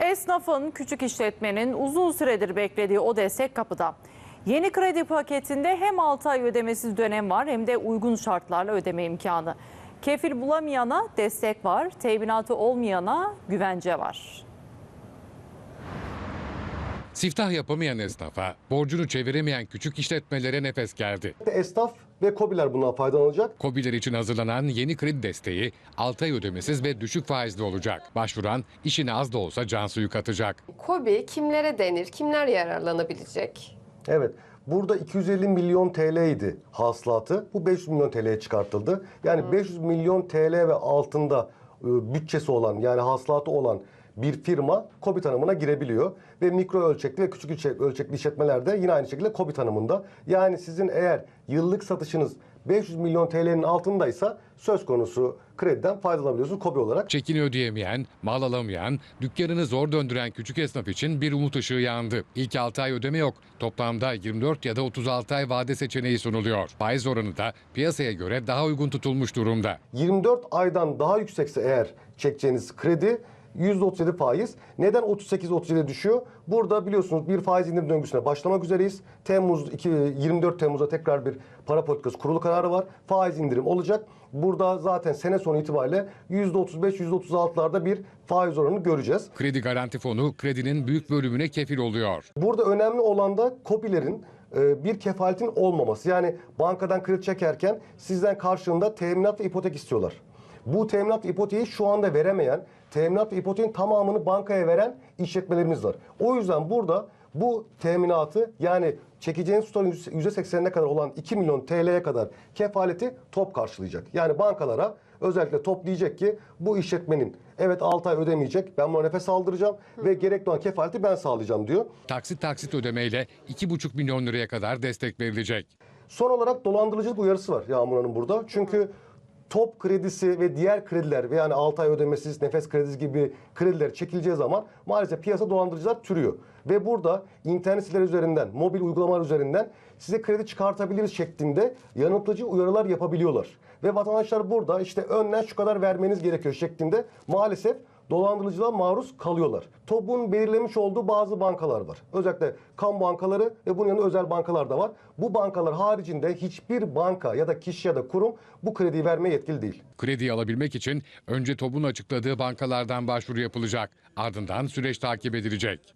Esnafın, küçük işletmenin uzun süredir beklediği o destek kapıda. Yeni kredi paketinde hem 6 ay ödemesiz dönem var hem de uygun şartlarla ödeme imkanı. Kefil bulamayana destek var, teminatı olmayana güvence var. Siftah yapamayan esnafa, borcunu çeviremeyen küçük işletmelere nefes geldi. Esnaf ve KOBİ'ler bundan faydalanacak. KOBİ'ler için hazırlanan yeni kredi desteği 6 ay ödemesiz ve düşük faizli olacak. Başvuran işine az da olsa can suyu katacak. KOBİ kimlere denir, kimler yararlanabilecek? Evet. Burada 250 milyon TL idi hasılatı. Bu 500 milyon TL'ye çıkartıldı. Yani 500 milyon TL ve altında e, bütçesi olan yani hasılatı olan bir firma KOBİ tanımına girebiliyor. Ve mikro ölçekli ve küçük ölçek- ölçekli işletmeler de yine aynı şekilde KOBİ tanımında. Yani sizin eğer yıllık satışınız 500 milyon TL'nin altındaysa söz konusu krediden faydalanabiliyorsunuz KOBİ olarak. Çekini ödeyemeyen, mal alamayan, dükkanını zor döndüren küçük esnaf için bir umut ışığı yandı. İlk 6 ay ödeme yok. Toplamda 24 ya da 36 ay vade seçeneği sunuluyor. Faiz oranı da piyasaya göre daha uygun tutulmuş durumda. 24 aydan daha yüksekse eğer çekeceğiniz kredi %37 faiz. Neden 38-37 düşüyor? Burada biliyorsunuz bir faiz indirim döngüsüne başlamak üzereyiz. Temmuz 2, 24 Temmuz'da tekrar bir para politikası kurulu kararı var. Faiz indirim olacak. Burada zaten sene sonu itibariyle %35-%36'larda bir faiz oranını göreceğiz. Kredi Garanti Fonu kredinin büyük bölümüne kefil oluyor. Burada önemli olan da KOBİ'lerin e, bir kefaletin olmaması. Yani bankadan kredi çekerken sizden karşılığında teminat ve ipotek istiyorlar. Bu teminat ipoteği şu anda veremeyen, teminat ipoteğin tamamını bankaya veren işletmelerimiz var. O yüzden burada bu teminatı yani çekeceğiniz tutarın %80'ine kadar olan 2 milyon TL'ye kadar kefaleti top karşılayacak. Yani bankalara özellikle top diyecek ki bu işletmenin evet 6 ay ödemeyecek ben buna nefes aldıracağım ve gerekli olan kefaleti ben sağlayacağım diyor. Taksit taksit ödemeyle 2,5 milyon liraya kadar destek verilecek. Son olarak dolandırıcılık uyarısı var Yağmur Hanım burada. Çünkü top kredisi ve diğer krediler ve yani 6 ay ödemesiz, nefes kredisi gibi krediler çekileceği zaman maalesef piyasa dolandırıcılar türüyor. Ve burada internet siteleri üzerinden, mobil uygulamalar üzerinden size kredi çıkartabiliriz şeklinde yanıltıcı uyarılar yapabiliyorlar. Ve vatandaşlar burada işte önden şu kadar vermeniz gerekiyor şeklinde maalesef dolandırıcılığa maruz kalıyorlar. TOB'un belirlemiş olduğu bazı bankalar var. Özellikle kamu bankaları ve bunun yanında özel bankalar da var. Bu bankalar haricinde hiçbir banka ya da kişi ya da kurum bu krediyi vermeye yetkili değil. Krediyi alabilmek için önce TOB'un açıkladığı bankalardan başvuru yapılacak. Ardından süreç takip edilecek.